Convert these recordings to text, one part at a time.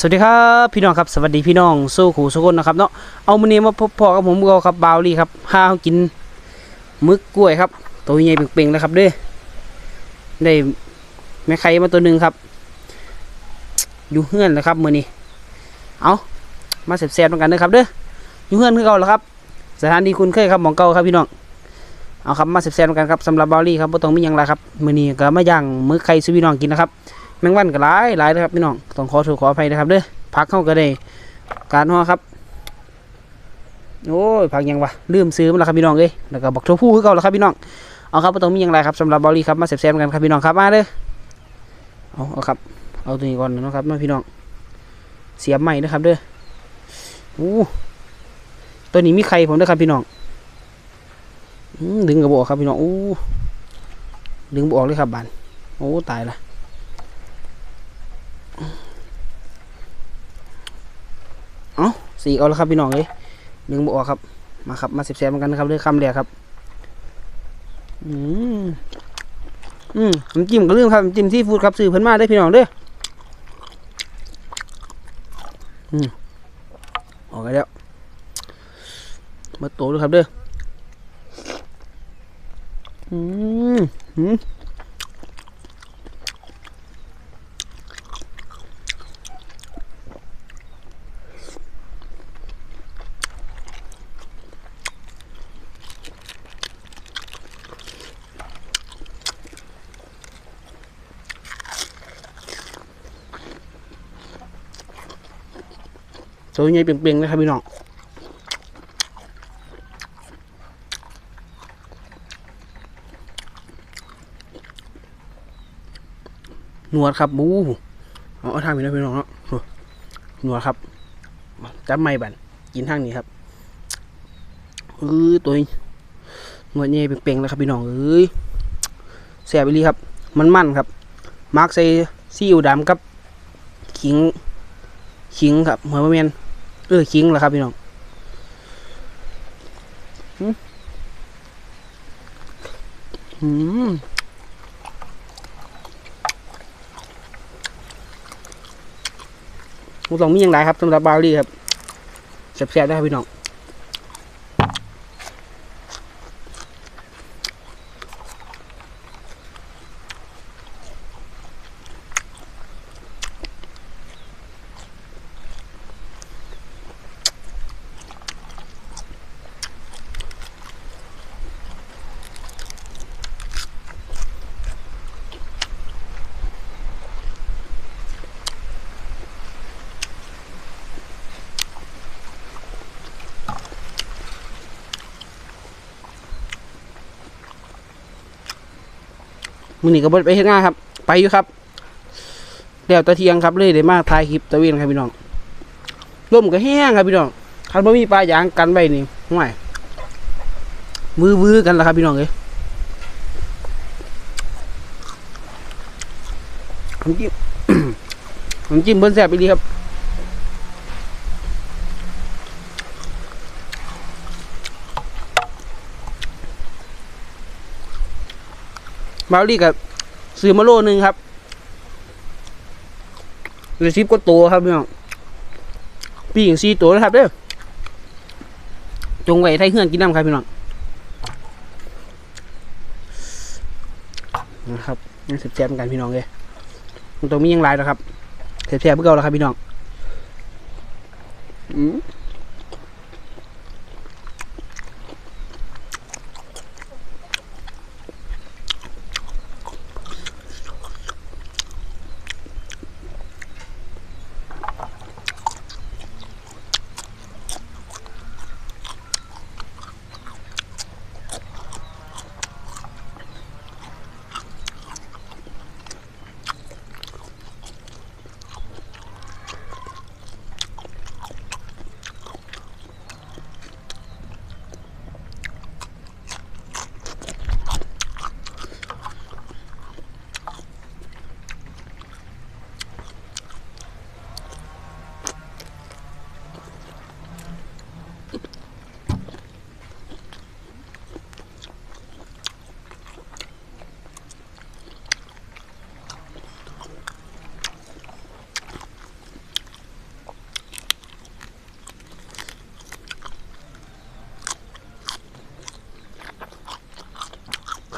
สวัสดีครับพี่น้องครับสวัสดีพี่น้องสู้ขู่สุกคนนะครับเนาะเอามือนี้มาพบพอกับผมก็ครับบาวลี่ครับพาเขากินมึกกล้วยครับ ตัวใหญ่เป่งๆแล้วครับเด้อได้แม่ไข่มาตัวหนึ่งครับ อยู่เฮือนแล้วครับมือนี้เอามาแซ่บๆด้วยกันนะครับเด้ออยู่เฮือนคือเก่าแล้วครับ สถานที่คุณเคยครับหมองเก่าครับพี่น้องเอาครับมาแซ่บๆด้วยกันครับสำหรับบาวลี่ครับบ่ต้องมียังไรครับมือนี้ก็มาย่างมึกไข่สู่พี่น้องกินนะครับ แมงวันก็หลายหลายเลยครับพี่น้องต้องขอโทษขออภัยนะครับเด้อพักเข้าก็ได้การห่อครับโอ้ยพักยังวะลืมซื้อมาแล้วครับพี่น้องเอ้ยแล้วก็บอกทัวผู้คือเก่าแล้วครับพี่น้องเอาครับต้องมีอย่างไรครับสำหรับบอลลี่ครับมาแซ่บๆกันครับพี่น้องครับมาเด้อเอาเอาครับ เอาตัวนี้ก่อนนะครับมาพี่น้องเสียบใหม่นะครับเด้ออู้ตัวนี้มีไข่ผมด้วยครับพี่น้องดึงกระบอกครับพี่น้องอู้ดึงบออกเลยครับบานโอ้ตายละ สี่เอาแล้วครับพี่น้องเอ้ยดึงบออกครับ มาครับ มาเสียบๆกันนะครับเรื่องคำเดียครับ อืมอืมน้ำจิ้มก็ลืมครับน้ำจิ้มซีฟู้ดครับซื้อเพิ่นมาได้พี่น้องเด้ออืมออกไปแล้วมาโตด้วยครับเด้ออืมอืม ตัวใหญ่เปล่งๆนะครับพี่น้องหนวดครับบูเอาเอาทางนี้นะพี่น้องเนาะหนวดครับจับไม่บันกินทางนี้ครับเออตัวนี้หนวดใหญ่เปล่งๆเลยครับพี่น้องเอ้ยแสบไปรีครับ มันมันครับ มาร์กใส่ซีอิ๊วดำกับ ขิง ขิงครับเหัวมะเมียน เออคิงเหรอครับพี่น้องหืมอืมมุต้องมีอย่างไรครับสำหรับบาวลี่ครับแสบๆได้ครับพี่น้อง มือนี้ก็บ่ได้ไปเฮ็ดงานครับ ไปอยู่ครับเดี๋ยวตะเทียงครับเลยได้มาถ่ายคลิปตะเวนครับพี่น้องลมก็แห้งครับพี่น้องคันบ่มีปลายางกันไว้นี่ห่วยมือวื้อกันแล้วครับพี่น้องเอ้ยน้ำจิ้มน้ำจิ้มเบิ้นแซ่บไปดีครับ บาลี่กับซื้อมาโลนึงครับเหลือสิบกว่าตัวครับพี่น้องปีกสี่ตัวนะครับเด้อจงไว้ไทยเฮือนกินน้ำครับพี่น้องนะครับยังเสียบๆกันพี่น้องเลยต้องมียังไรนะครับเสียบๆเพื่อเก่าแล้วครับพี่น้องอืม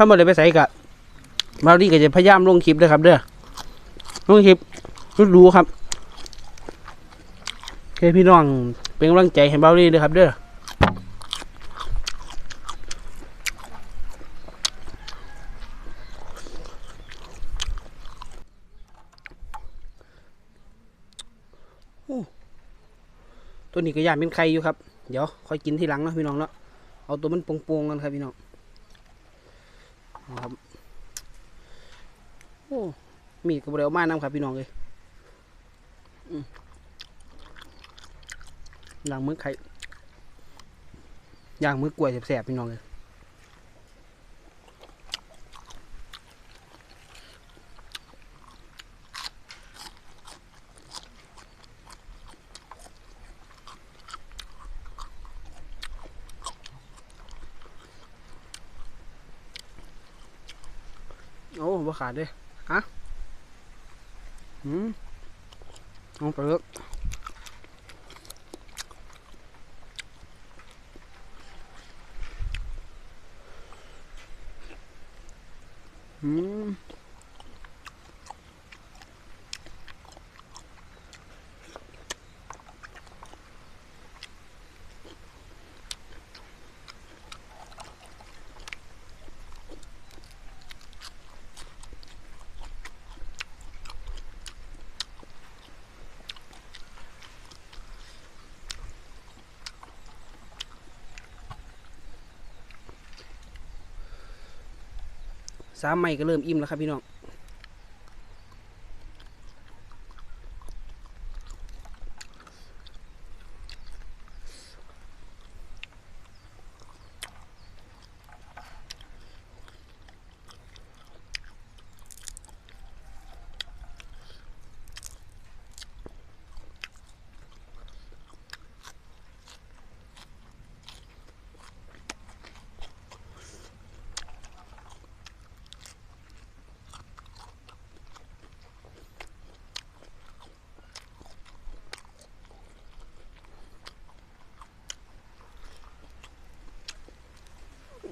ข้ามาเลยไปใส่กะบาวลี่ก็จะพยายามลงคลิปด้วยครับเด้อลงคลิปรู้ๆครับโอเคพี่น้องเป็นกำลังใจให้บาวลี่ด้วยครับเด้อตัวนี้ก็ย่านเป็นไข่อยู่ครับ เดี๋ยวค่อยกินทีหลังเนาะพี่น้องเนาะ เอาตัวมันโปงๆกันครับพี่น้อง นะครับโอ้มีกริเอามานํครับพี่น้องเลยอย่างมือไข่ย่างมือกล้วยแสบๆพี่น้องเลย บ่ขาดเลยฮะอืมเอาไปเลยอืม สามไม้ก็เริ่มอิ่มแล้วครับพี่น้อง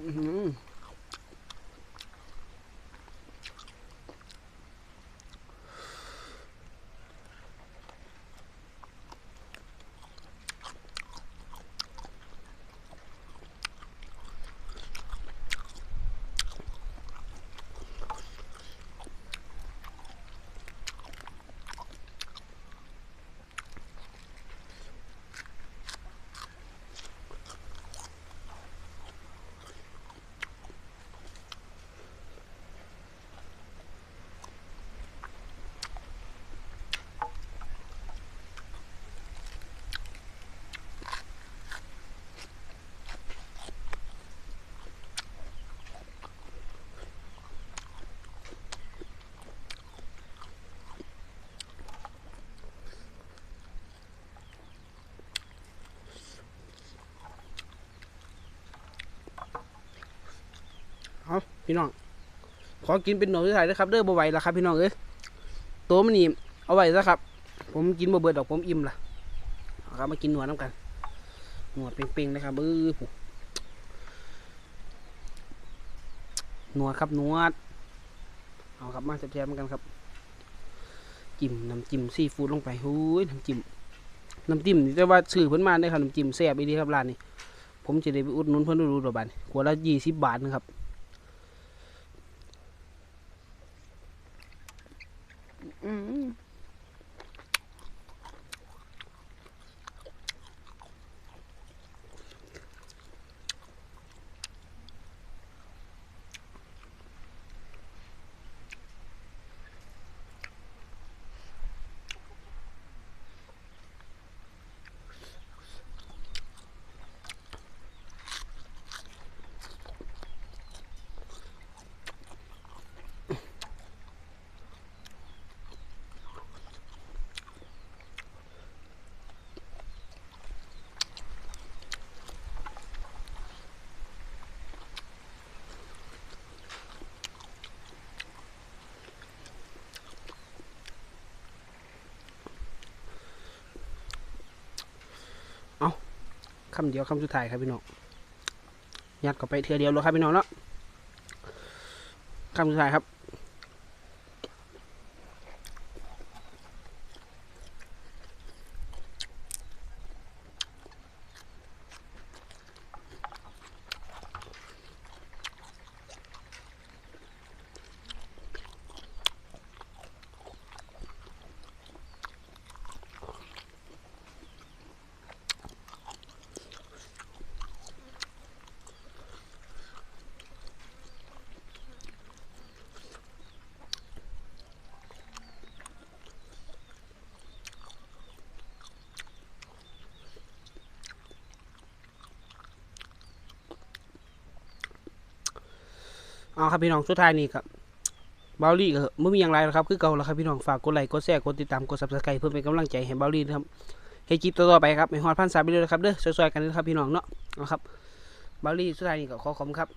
อื้ พี่น้อง ขอกินเป็นหน่อสุดท้ายนะครับเด้อบ่ไหวแล้วครับ พี่น้องเอ้ยตัวมันนี่เอาไว้ซะครับ ผมกินบ่เบิดดอกผมอิ่มละเอาครับมากินหนวดน้ำกันหนวดเป่งๆนะครับเออผูหนวดครับหนวดเอาครับมาแซ่บๆเหมือนกันครับ จิ้มน้ำจิ้มซีฟู้ดลงไปหูยน้ำจิ้มน้ำจิ้มนี่แต่ว่าซื้อเพิ่นมาได้ครับน้ำจิ้มแซ่บอีดีครับร้านนี้ผมจะได้ไปอุดหนุนเพิ่นดูๆดอกบานขวดละยี่สิบบาทนะครับ อื คำเดียวคำสุดท้ายครับพี่น้องยัดเข้ไปเทือเดียวเลยครับพี่น้องเนาะคำสุดท้ายครับ เอาครับพี่น้องสุดท้ายนี่ครับบาลี่ก็ไม่มีอย่างไรแล้วครับ คือเก่าแล้วครับพี่น้องฝากกดไลค์กดแชร์กดติดตามกดซับสไครต์เพื่อเป็นกำลังใจให้บาลี่นะครับให้คลิปต่อไปครับให้ฮอดพันสามไปเลยนะครับเด้อสวยๆกันนะครับพี่น้องเนาะนะครับบาลี่สุดท้ายนี่ก็ขอขอบคุณครับ